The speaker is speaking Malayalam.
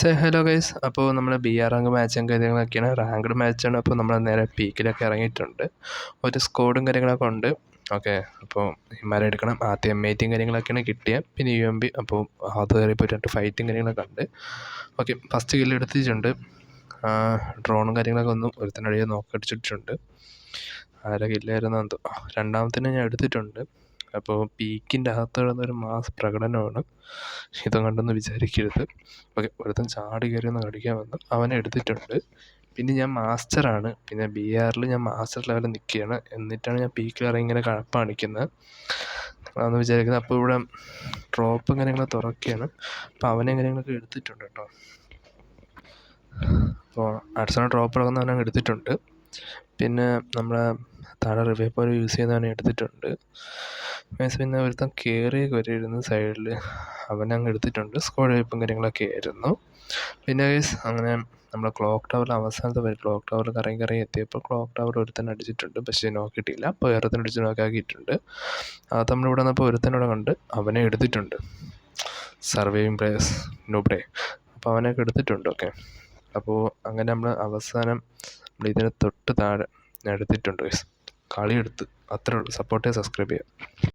സേ ഹലോ ഗൈസ് അപ്പോൾ നമ്മൾ ബി ആർ റാങ്ക് മാച്ചും കാര്യങ്ങളൊക്കെയാണ്. റാങ്ക്ഡ് മാച്ചാണ് അപ്പോൾ നമ്മൾ നേരെ പീക്കിലൊക്കെ ഇറങ്ങിയിട്ടുണ്ട്. ഒരു സ്കോഡും കാര്യങ്ങളൊക്കെ ഉണ്ട്. ഓക്കെ അപ്പോൾ ഹിമാലയ എടുക്കണം. ആദ്യം എം ഐ ടിയും കാര്യങ്ങളൊക്കെയാണ് കിട്ടിയത് പിന്നെ യു എം ബി അപ്പോൾ അത് കയറി പോയിട്ട് ഫൈറ്റും കാര്യങ്ങളൊക്കെ ഉണ്ട്. ഓക്കെ ഫസ്റ്റ് കില്ല് എടുത്തിട്ടുണ്ട്. ഡ്രോണും കാര്യങ്ങളൊക്കെ ഒന്നും ഒരുത്തനടിയെ നോക്കടിച്ചിട്ടുണ്ട് ആരെ കില്ലായിരുന്നു എന്തോ. രണ്ടാമത്തിന് ഞാൻ എടുത്തിട്ടുണ്ട്. അപ്പോൾ പീക്കിന്റെ അകത്ത് കിടന്നൊരു മാസ് പ്രകടനമാണ്. ഇതും കണ്ടെന്ന് വിചാരിക്കരുത്. ഓക്കെ ഒരുത്തൻ ചാടി കയറി ഒന്ന് കടിക്കാൻ വന്നു. അവനെ എടുത്തിട്ടുണ്ട്. പിന്നെ ഞാൻ മാസ്റ്ററാണ്. പിന്നെ ബി ആറിൽ ഞാൻ മാസ്റ്റർ ലെവലിൽ നിൽക്കുകയാണ്. എന്നിട്ടാണ് ഞാൻ പീക്കിൽ ഇറങ്ങി ഇങ്ങനെ കഴപ്പാണിക്കുന്നത് അതെന്ന് വിചാരിക്കുന്നത്. അപ്പോൾ ഇവിടെ ഡ്രോപ്പും കാര്യങ്ങളൊക്കെ തുറക്കുകയാണ്. അപ്പോൾ അവനെ കാര്യങ്ങളൊക്കെ എടുത്തിട്ടുണ്ട് കേട്ടോ. അപ്പോൾ അടുത്ത ഡ്രോപ്പ് ഇറങ്ങുന്ന അവനെ എടുത്തിട്ടുണ്ട്. പിന്നെ നമ്മളെ താഴെ റിവേ പോലെ യൂസ് ചെയ്യുന്നവനെ എടുത്തിട്ടുണ്ട്. മീൻസ് പിന്നെ ഒരുത്തൻ കയറിയൊക്കെ വരെയിരുന്നു സൈഡിൽ അവനെ അങ്ങ് എടുത്തിട്ടുണ്ട്. സ്ക്വാഡ് വൈപ്പും കാര്യങ്ങളൊക്കെ ആയിരുന്നു. പിന്നെ ഗൈസ് അങ്ങനെ നമ്മുടെ ക്ലോക്ക് ടവറിൽ അവസാനത്തെ വരെ ക്ലോക്ക് ടവർ കറങ്ങി കറങ്ങി എത്തിയപ്പോൾ ക്ലോക്ക് ടവർ ഒരുത്തൻ അടിച്ചിട്ടുണ്ട്. പക്ഷേ നോക്ക് നോക്കിയിട്ടില്ല അപ്പോൾ വേറൊരുത്തൻ അടിച്ച് നോക്കാക്കിയിട്ടുണ്ട് അത് നമ്മളിവിടെ വന്നപ്പോൾ ഒരുത്തനോടെ കണ്ട് അവനെ എടുത്തിട്ടുണ്ട്. സർവൈവിങ് പ്ലേയേഴ്സ് നോബ്ഡേ അപ്പോൾ അവനൊക്കെ എടുത്തിട്ടുണ്ട്. ഓക്കെ അപ്പോൾ അങ്ങനെ നമ്മൾ അവസാനം നമ്മൾ ഇതിന് തൊട്ട് താഴെ എടുത്തിട്ടുണ്ട് കളിയെടുത്ത്. അത്രയേ ഉള്ളൂ. സപ്പോർട്ട് ചെയ്യുക സബ്സ്ക്രൈബ് ചെയ്യുക.